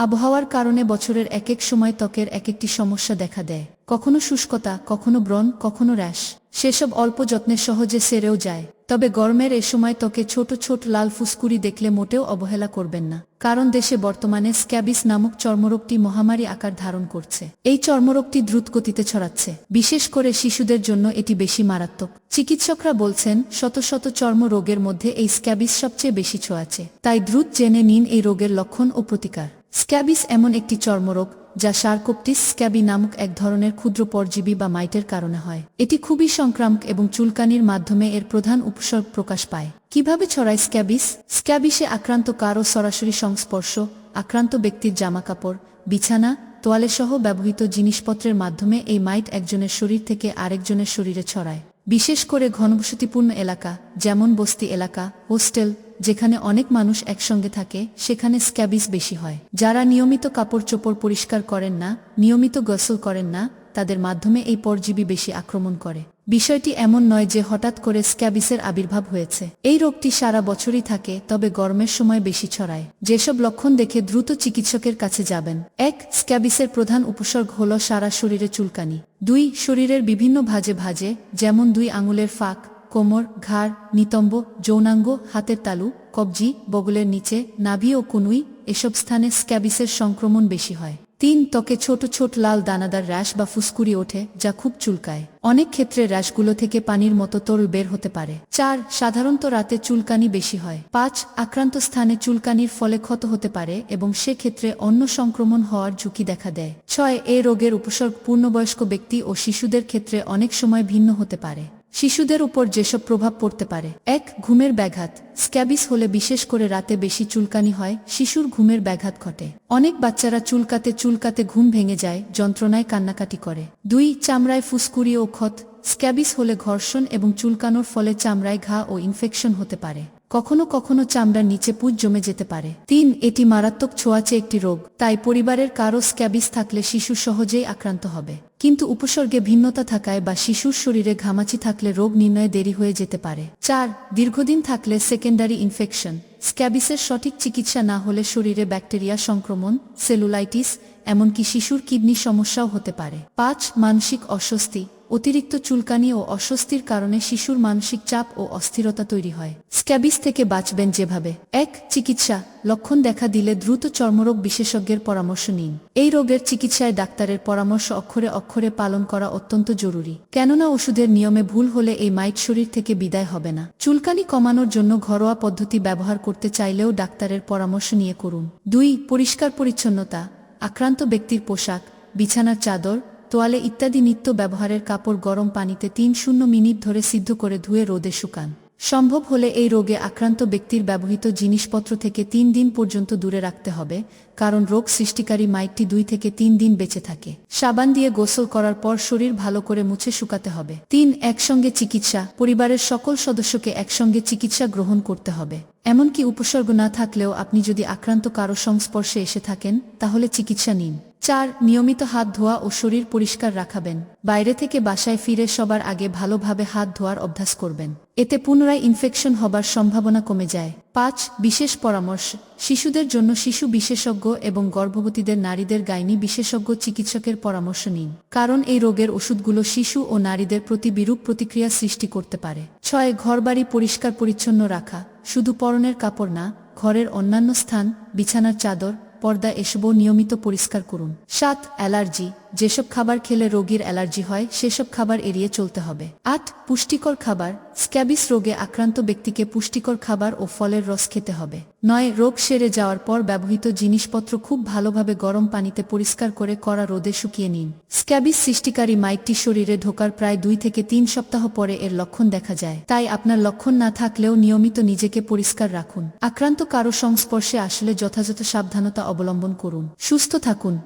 আবহাওয়ার কারণে বছরের এক এক সময় ত্বকের এক একটি সমস্যা দেখা দেয়। কখনো শুষ্কতা, কখনো ব্রণ, কখনো র্যাশ। সেসব অল্প যত্নে সহজে সেরেও যায়। তবে গরমের এ সময় ত্বকে ছোট ছোট লাল ফুসকুড়ি দেখলে মোটেও অবহেলা করবেন না। কারণ দেশে বর্তমানে স্ক্যাবিস নামক চর্মরোগটি মহামারী আকার ধারণ করছে। এই চর্মরোগটি দ্রুত গতিতে ছড়াচ্ছে। বিশেষ করে শিশুদের জন্য এটি বেশি মারাত্মক। চিকিৎসকরা বলছেন, শত শত চর্ম রোগের মধ্যে এই স্ক্যাবিস সবচেয়ে বেশি ছোঁয়াচে। তাই দ্রুত জেনে নিন এই রোগের লক্ষণ ও প্রতিকার। স্ক্যাবিস এমন একটি চর্মরোগ, যা সার্কোপটিস স্ক্যাবি নামক এক ধরনের ক্ষুদ্র পরজীবী বা মাইটের কারণে হয়। এটি খুবই সংক্রামক এবং চুলকানির মাধ্যমে এর প্রধান উপসর্গ প্রকাশ পায়। কীভাবে ছড়ায় স্ক্যাবিস? স্ক্যাবিসে আক্রান্ত কারও সরাসরি সংস্পর্শ, আক্রান্ত ব্যক্তির জামাকাপড়, বিছানা তোয়ালে সহ ব্যবহৃত জিনিসপত্রের মাধ্যমে এই মাইট একজনের শরীর থেকে আরেকজনের শরীরে ছড়ায়। বিশেষ করে ঘনবসতিপূর্ণ এলাকা, যেমন বস্তি এলাকা, হোস্টেল, যেখানে অনেক মানুষ একসঙ্গে থাকে, সেখানে স্ক্যাবিস বেশি হয়। যারা নিয়মিত কাপড় চোপড় পরিষ্কার করেন না, নিয়মিত গসল করেন না, তাদের মাধ্যমে এই পরজীবী বেশি আক্রমণ করে। বিষয়টি এমন নয় যে হঠাৎ করে স্ক্যাবিসের আবির্ভাব হয়েছে। এই রোগটি সারা বছরই থাকে, তবে গরমের সময় বেশি ছড়ায়। যেসব লক্ষণ দেখে দ্রুত চিকিৎসকের কাছে যাবেন। এক, স্ক্যাবিসের প্রধান উপসর্গ হল সারা শরীরে চুলকানি। দুই, শরীরের বিভিন্ন ভাজে ভাজে, যেমন দুই আঙুলের ফাঁক, কোমর, ঘাড়, নিতম্ব, যৌনাঙ্গ, হাতের তালু, কবজি, বগলের নিচে, নাভি ও কুনুই, এসব স্থানে স্ক্যাবিসের সংক্রমণ বেশি হয়। তিন ত্বকে ছোট ছোট লাল দানাদার র্যাশ বা ফুসকুড়ি ওঠে, যা খুব চুলকায়। অনেক ক্ষেত্রে র্যাশগুলো থেকে পানির মতো তরল বের হতে পারে। চার, সাধারণত রাতে চুলকানি বেশি হয়। পাঁচ, আক্রান্ত স্থানে চুলকানির ফলে ক্ষত হতে পারে এবং সেক্ষেত্রে অন্য সংক্রমণ হওয়ার ঝুঁকি দেখা দেয়। ছয়, এ রোগের উপসর্গ পূর্ণবয়স্ক ব্যক্তি ও শিশুদের ক্ষেত্রে অনেক সময় ভিন্ন হতে পারে। শিশুদের উপর যেসব প্রভাব পড়তে পারে, এক ঘুমের ব্যাঘাত, স্ক্যাবিস হলে বিশেষ করে রাতে বেশি চুলকানি হয়, শিশুর ঘুমের ব্যাঘাত ঘটে। অনেক বাচ্চারা চুলকাতে চুলকাতে ঘুম ভেঙে যায়, যন্ত্রণায় কান্নাকাটি করে। দুই, চামড়ায় ফুসকুড়ি ও ক্ষত, স্ক্যাবিস হলে ঘর্ষণ এবং চুলকানোর ফলে চামড়ায় ঘা ও ইনফেকশন হতে পারে। কখনো কখনো চামড়ার নিচে পুজ জমে যেতে পারে। তিন, এটি মারাত্মক ছোঁয়াচে একটি রোগ, তাই পরিবারের কারও স্ক্যাবিস থাকলে শিশু সহজেই আক্রান্ত হবে। কিন্তু উপসর্গে ভিন্নতা থাকায় বা শিশুর শরীরে ঘামাচি থাকলে রোগ নির্ণয়ে দেরি হয়ে যেতে পারে। চার, দীর্ঘদিন থাকলে সেকেন্ডারি ইনফেকশন, স্ক্যাবিসের সঠিক চিকিৎসা না হলে শরীরে ব্যাকটেরিয়া সংক্রমণ, সেলুলাইটিস, এমনকি শিশুর কিডনি সমস্যাও হতে পারে। পাঁচ, মানসিক অস্বস্তি অতিরিক্ত চুলকানি ও অস্বস্তির কারণে শিশুর মানসিক চাপ ও অস্থিরতা তৈরি হয়। স্ক্যাবিস থেকে বাঁচবেন যেভাবে। এক, চিকিৎসা। লক্ষণ দেখা দিলে দ্রুত চর্মরোগ বিশেষজ্ঞের পরামর্শ নিন। এই রোগের চিকিৎসায় ডাক্তারের পরামর্শ অক্ষরে অক্ষরে পালন করা অত্যন্ত জরুরি। কেননা ওষুধের নিয়মে ভুল হলে এই মাইট শরীর থেকে বিদায় হবে না। চুলকানি কমানোর জন্য ঘরোয়া পদ্ধতি ব্যবহার করতে চাইলেও ডাক্তারের পরামর্শ নিয়ে করুন। দুই, পরিষ্কার পরিচ্ছন্নতা। আক্রান্ত ব্যক্তির পোশাক, বিছানার চাদর তোয়ালে ইত্যাদি নিত্য ব্যবহারের কাপড় গরম পানিতে তিন শূন্য মিনিট ধরে সিদ্ধ করে ধুয়ে রোদে শুকান। সম্ভব হলে এই রোগে আক্রান্ত ব্যক্তির ব্যবহৃত জিনিসপত্র থেকে তিন দিন পর্যন্ত দূরে রাখতে হবে কারণ রোগ সৃষ্টিকারী মাইটটি দুই থেকে তিন দিন বেঁচে থাকে। সাবান দিয়ে গোসল করার পর শরীর ভালো করে মুছে শুকাতে হবে। তিন, একসঙ্গে চিকিৎসা। পরিবারের সকল সদস্যকে একসঙ্গে চিকিৎসা গ্রহণ করতে হবে। এমনকি উপসর্গ না থাকলেও আপনি যদি আক্রান্ত কারও সংস্পর্শে এসে থাকেন, তাহলে চিকিৎসা নিন। চার, নিয়মিত হাত ধোয়া ও শরীর পরিষ্কার রাখাবেন। বাইরে থেকে বাসায় ফিরে সবার আগে ভালোভাবে হাত ধোয়ার অভ্যাস করবেন। এতে পুনরায় ইনফেকশন হবার সম্ভাবনা কমে যায়। পাঁচ বিশেষ পরামর্শ। শিশুদের জন্য শিশু বিশেষজ্ঞ এবং গর্ভবতীদের নারীদের গাইনি বিশেষজ্ঞ চিকিৎসকের পরামর্শ নিন। কারণ এই রোগের ওষুধগুলো শিশু ও নারীদের প্রতি বিরূপ প্রতিক্রিয়া সৃষ্টি করতে পারে। ছয়, ঘরবাড়ি পরিষ্কার পরিচ্ছন্ন রাখা। শুধু পরনের কাপড় না, ঘরের অন্যান্য স্থান, বিছানার চাদর, পর্দা এসবও নিয়মিত পরিষ্কার করুন। সাত, অ্যালার্জি। যেসব খাবার খেলে রোগীর অ্যালার্জি হয়, সেসব খাবার এড়িয়ে চলতে হবে। আট, পুষ্টিকর খাবার। স্ক্যাবিস রোগে আক্রান্ত ব্যক্তিকে পুষ্টিকর খাবার ও ফলের রস খেতে হবে। নয়, রোগ সেরে যাওয়ার পর ব্যবহৃত জিনিসপত্র খুব ভালোভাবে গরম পানিতে পরিষ্কার করে কড়া রোদে শুকিয়ে নিন। স্ক্যাবিস সৃষ্টিকারী মাইটটি শরীরে ঢোকার প্রায় দুই থেকে তিন সপ্তাহ পরে এর লক্ষণ দেখা যায়। তাই আপনার লক্ষণ না থাকলেও নিয়মিত নিজেকে পরিষ্কার রাখুন। আক্রান্ত কারও সংস্পর্শে আসলে যথাযথ সাবধানতা অবলম্বন করুন। সুস্থ থাকুন।